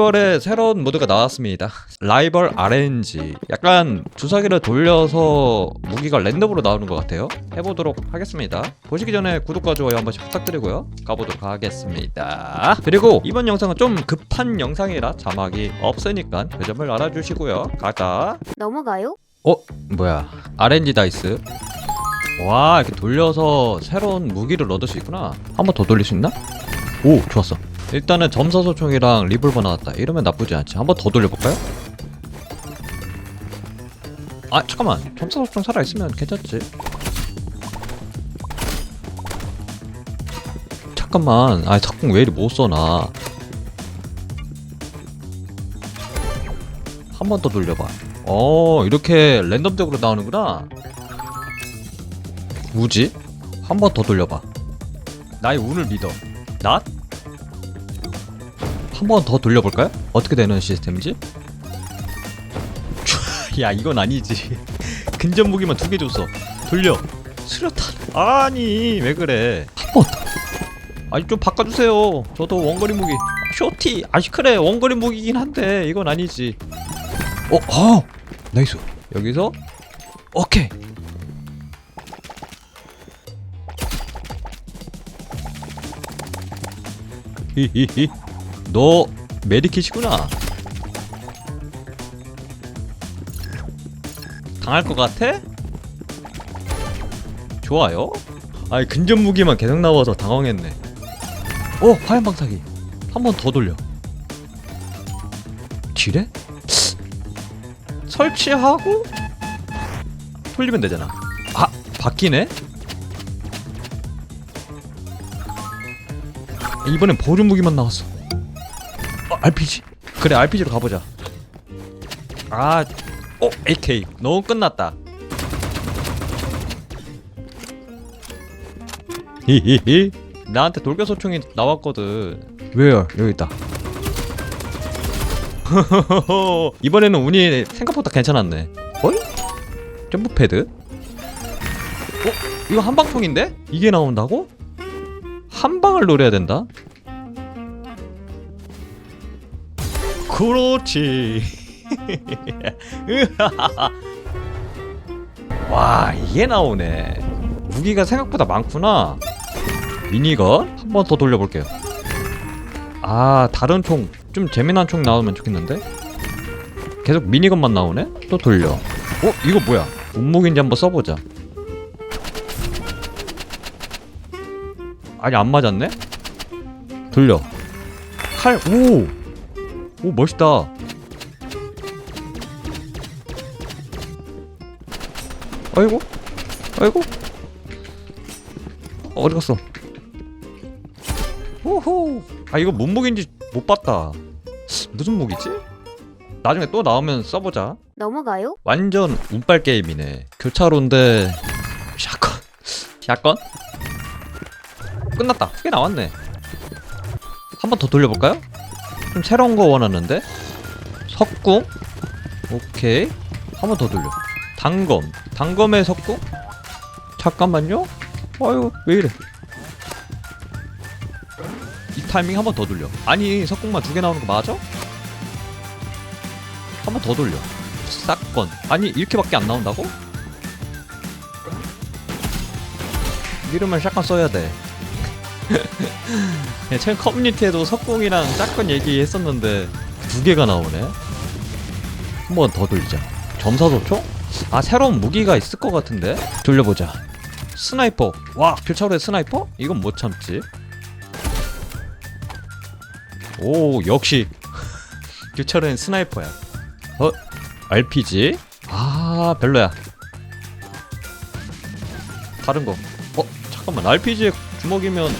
라이벌의 새로운 모드가 나왔습니다. 라이벌 RNG. 약간 주사기를 돌려서 무기가 랜덤으로 나오는 것 같아요. 해보도록 하겠습니다. 보시기 전에 구독과 좋아요 한 번씩 부탁드리고요. 가보도록 하겠습니다. 그리고 이번 영상은 좀 급한 영상이라 자막이 없으니까 그 점을 알아주시고요. 가자. 넘어가요? 어? 뭐야 RNG 다이스 와 이렇게 돌려서 새로운 무기를 얻을 수 있구나 한 번 더 돌릴 수 있나? 오 좋았어 일단은 점사소총이랑 리볼버 나왔다. 이러면 나쁘지 않지. 한 번 더 돌려볼까요? 아 잠깐만. 점사소총 살아있으면 괜찮지. 잠깐만. 아 작품 왜 이리 못써 나 한 번 더 돌려봐. 어 이렇게 랜덤적으로 나오는구나. 뭐지? 한 번 더 돌려봐. 나의 운을 믿어. 낫? 한 번 더 돌려볼까요? 어떻게 되는 시스템이지? 야 이건 아니지 근접 무기만 두 개 줬어 돌려 수류탄 아니 왜 그래 한 번 더 아니 좀 바꿔주세요 저도 원거리 무기 쇼티 아시 그래 원거리 무기긴 한데 이건 아니지 어, 어, 나이스. 여기서 오케이. 히히히. 너 메디킷이구나. 당할 것 같아? 좋아요. 아이 근접 무기만 계속 나와서 당황했네. 어, 화염 방사기. 한 번 더 돌려. 지뢰? 설치하고 돌리면 되잖아. 아 바뀌네? 이번엔 보존 무기만 나왔어. 어, RPG. 그래 RPG로 가보자. 아, 어 AK. 너무 끝났다. 히히히. 나한테 돌격소총이 나왔거든. 왜요? 여기 있다. 이번에는 운이 생각보다 괜찮았네. 어이? 점프 패드? 어? 이거 한방통인데? 이게 나온다고? 한 방을 노려야 된다? 그렇지. 와, 이게 나오네. 무기가 생각보다 많구나. 미니건 한 번 더 돌려볼게요. 아, 다른 총 좀 재미난 총 나오면 좋겠는데? 계속 미니건만 나오네? 또 돌려. 어? 이거 뭐야? 운목인지 한번 써보자. 아니 안 맞았네? 돌려. 칼, 오! 오, 멋있다. 아이고, 아이고. 어디 갔어? 호호. 아 이거 뭔 목인지 못 봤다. 무슨 목이지? 나중에 또 나오면 써보자. 넘어가요? 완전 운빨 게임이네. 교차로인데 샷건. 샷건? 끝났다. 크게 나왔네. 한 번 더 돌려볼까요? 좀 새로운 거 원하는데. 석궁. 오케이. 한 번 더 돌려. 단검. 단검의 석궁? 잠깐만요. 아유 왜 이래? 이 타이밍 한 번 더 돌려. 아니 석궁만 두 개 나오는 거 맞아? 한 번 더 돌려. 사건. 아니 이렇게밖에 안 나온다고? 이러면 샷건 써야 돼. 네, 최근 커뮤니티에도 석궁이랑 짝건 얘기했었는데 두 개가 나오네. 한 번 더 돌리자. 점사도총? 아 새로운 무기가 있을 것 같은데 돌려보자. 스나이퍼. 와 교차로에 스나이퍼? 이건 못 참지. 오 역시 교차로엔 스나이퍼야. 어 RPG? 아 별로야. 다른 거. 어 잠깐만 RPG의 주먹이면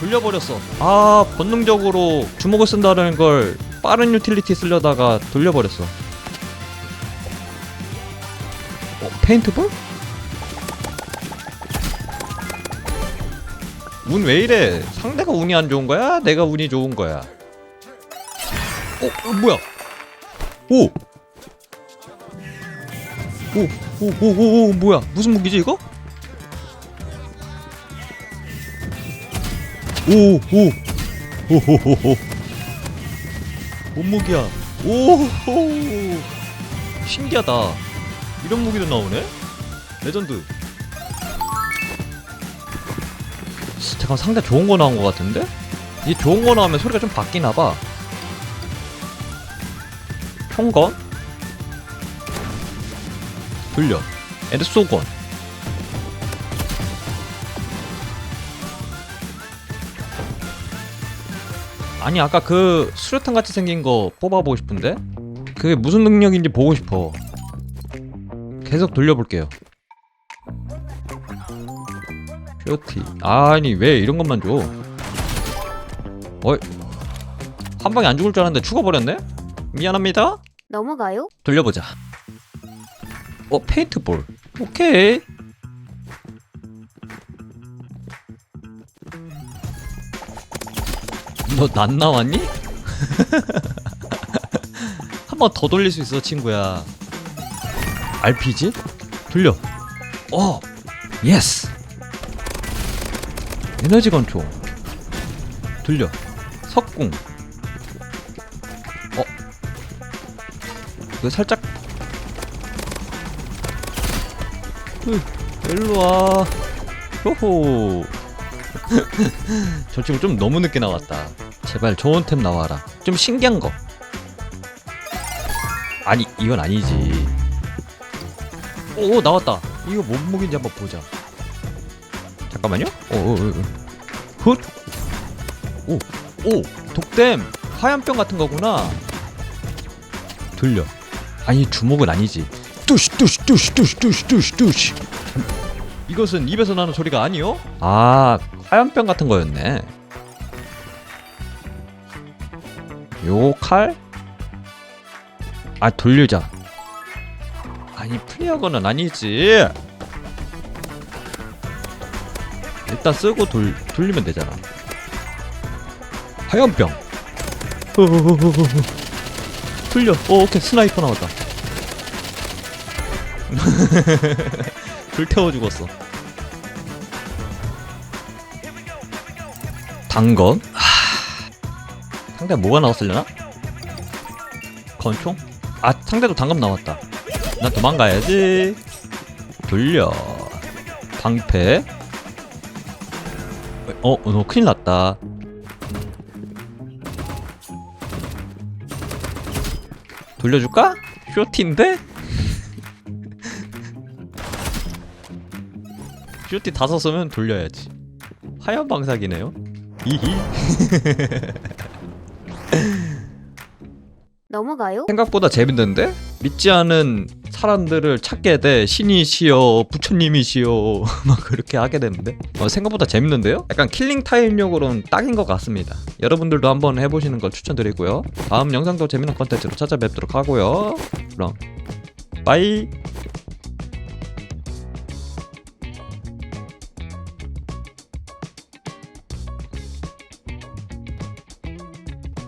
돌려버렸어. 아 본능적으로 주먹을 쓴다는 걸 빠른 유틸리티 쓰려다가 돌려버렸어. 어 페인트볼? 운 왜 이래? 상대가 운이 안 좋은 거야? 내가 운이 좋은 거야? 어, 어 뭐야? 오! 오, 오, 오, 오, 오, 뭐야? 무슨 무기지 이거? 오, 오. 호호호호 몸무기야. 오 호. 신기하다. 이런 무기도 나오네? 레전드. 잠깐 상대 좋은 거 나온 거 같은데? 이 좋은 거 나오면 소리가 좀 바뀌나 봐. 총건? 돌려. 앤드 쏘건 아니 아까 그 수류탄 같이 생긴 거 뽑아보고 싶은데? 그게 무슨 능력인지 보고 싶어. 계속 돌려볼게요. 쇼티. 아니 왜 이런 것만 줘? 어이. 한 방에 안 죽을 줄 알았는데 죽어버렸네? 미안합니다. 넘어가요? 돌려보자. 어 페인트볼. 오케이 너 난 나왔니? 한 번 더 돌릴 수 있어 친구야. RPG? 돌려. 어 예스 에너지 건총 돌려. 석궁. 어. 이거 살짝. 으, 일로와. 호호. 저 친구 좀 너무 늦게 나왔다 제발 좋은 템 나와라. 좀 신기한 거. 아니 이건 아니지. 오 나왔다. 이거 뭔 무기인지 한번 보자. 잠깐만요. 오오훗오오 독댐. 화염병 같은 거구나. 돌려. 아니 주먹은 아니지. 뚜시 뚜시 뚜시 뚜시 뚜시 뚜시 뚜시. 이것은 입에서 나는 소리가 아니요? 아 화염병 같은 거였네 요 칼? 아 돌리자. 아니 프리하거는 아니지. 일단 쓰고 돌, 돌리면 되잖아. 화염병. 돌려. 오 오케이. 스나이퍼 나왔다. 불태워 죽었어. 단검? 하... 상대 뭐가 나왔으려나? 건총? 아 상대도 단검 나왔다. 난 도망가야지. 돌려. 방패. 어, 너 큰일 났다. 돌려줄까? 쇼티인데? 슈티 다섯 쓰면 돌려야지. 하얀 방사기네요. 이히. 넘어가요? 생각보다 재밌는데? 믿지 않은 사람들을 찾게 돼 신이시여 부처님이시여 막 그렇게 하게 되는데 어, 생각보다 재밌는데요? 약간 킬링 타임용으로는 딱인 것 같습니다 여러분들도 한번 해보시는 걸 추천드리고요 다음 영상도 재밌는 컨텐츠로 찾아뵙도록 하고요 그럼 빠이